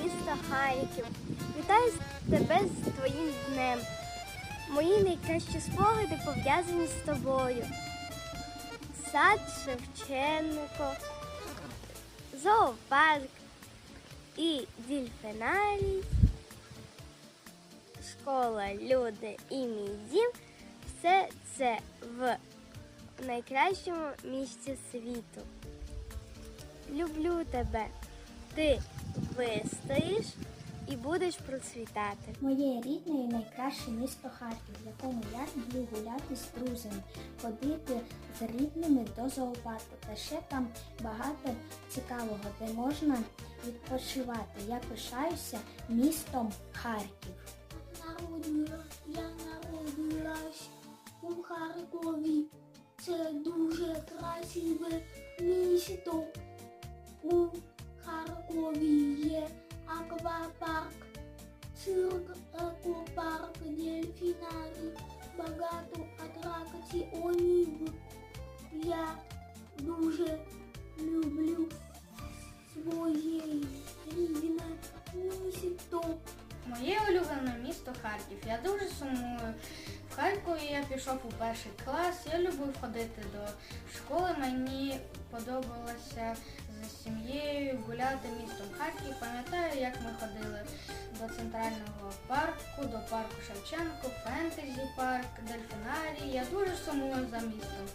місто Харків. Вітаю тебе з твоїм днем. Мої найкращі спогади пов'язані з тобою. Сад Шевченко, зоопарк і дільфінарій, школа, люди і мій дім все це в найкращому місці світу. Люблю тебе. Ти вистоїш і будеш процвітати. Моє рідне і найкраще місто Харків, в якому я люблю гуляти з друзями, ходити з рідними до зоопарку. Та ще там багато цікавого, де можна відпочивати. Я пишаюся містом Харків. Це дуже красиве місто. У Харкові є аквапарк, цирк, екопарк, дельфінарій, багато атракціонів. Я дуже люблю своє рідне місто. Моє улюблене місто Харків. Я дуже сумую. В Харкові я пішов у перший клас. Я любив ходити до школи. Мені подобалося з сім'єю гуляти містом Харків. Пам'ятаю, як ми ходили до центрального парку, до парку Шевченко, фентезі парк, дельфінарій. Я дуже сумую за містом.